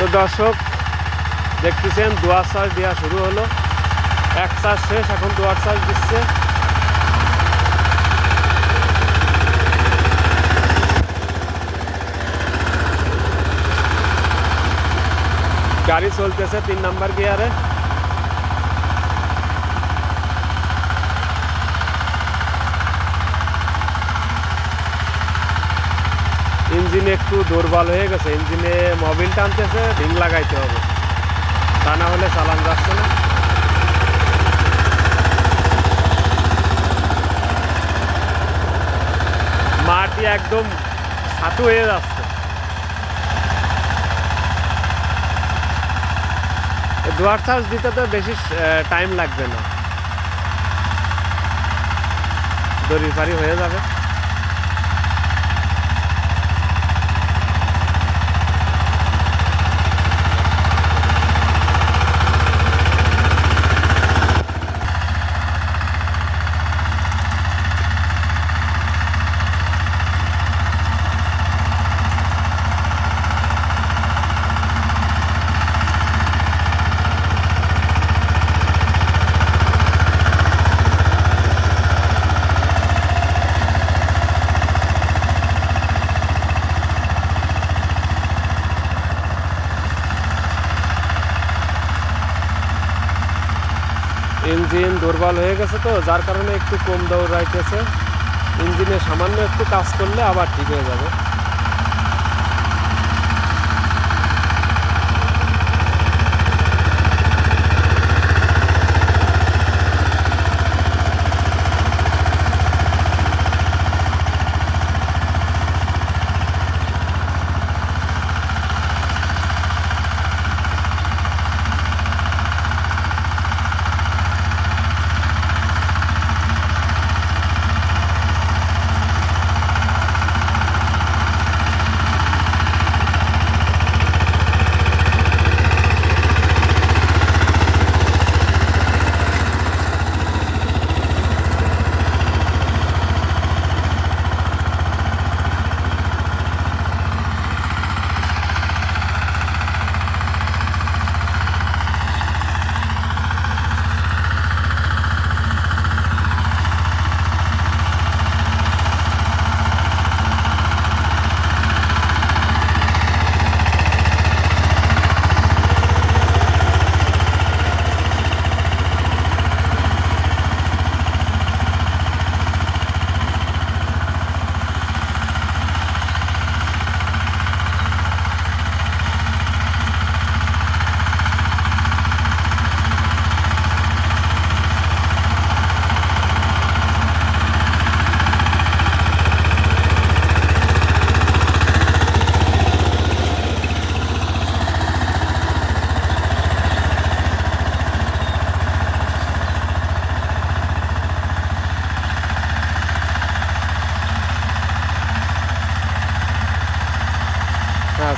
তো দর্শক, দেখতেছেন দুয়ার চার্জ দেওয়া শুরু হলো। এক চার্জ শেষ, এখন দুয়ার চার্জ দিচ্ছে। গাড়ি চলতেছে তিন নাম্বার গিয়ারে। ইঞ্জিন একটু দুর্বল হয়ে গেছে, ইঞ্জিনে মোবিল টানতেছে রিং লাগাইতে হবে। তা না হলে চালান যাচ্ছে না। মাটি একদম ছাতু হয়ে যাচ্ছে। দুয়ার চার্জ দিতে তো বেশি টাইম লাগবে না। দড়ি হয়ে যাবে। ইঞ্জিন দুর্বল হয়ে গেছে তো, যার কারণে একটু কম দৌড় দৌড়াইতেছে। ইঞ্জিনে সামান্য একটু কাজ করলে আবার ঠিক হয়ে যাবে।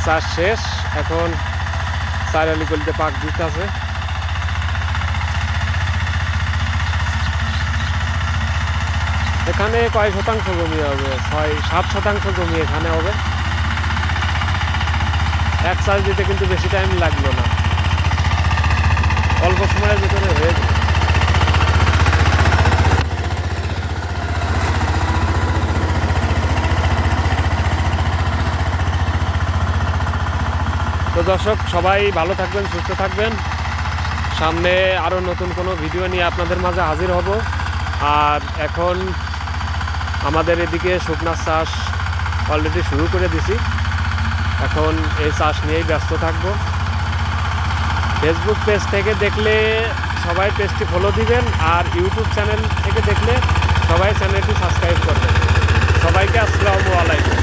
চাষ শেষ। এখন চার আলি গলিতে পাক দিতে আছে এখানে কয় শতাংশ জমি হবে? ছয়, সাত শতাংশ জমি এখানে হবে। এক চাষ দিতে কিন্তু বেশি টাইম লাগল না অল্প সময়ের ভিতরে হয়ে যাবে তো দর্শক, সবাই ভালো থাকবেন, সুস্থ থাকবেন। সামনে আরও নতুন কোনো ভিডিও নিয়ে আপনাদের মাঝে হাজির হব। আর এখন আমাদের এদিকে শুকনার চাষ অলরেডি শুরু করে দিছি। এখন এই চাষ নিয়েই ব্যস্ত থাকব। ফেসবুক পেজ থেকে দেখলে সবাই পেজটি ফলো দিবেন আর ইউটিউব চ্যানেল থেকে দেখলে সবাই চ্যানেলটি সাবস্ক্রাইব করবেন। সবাইকে আসসালামু আলাইকুম।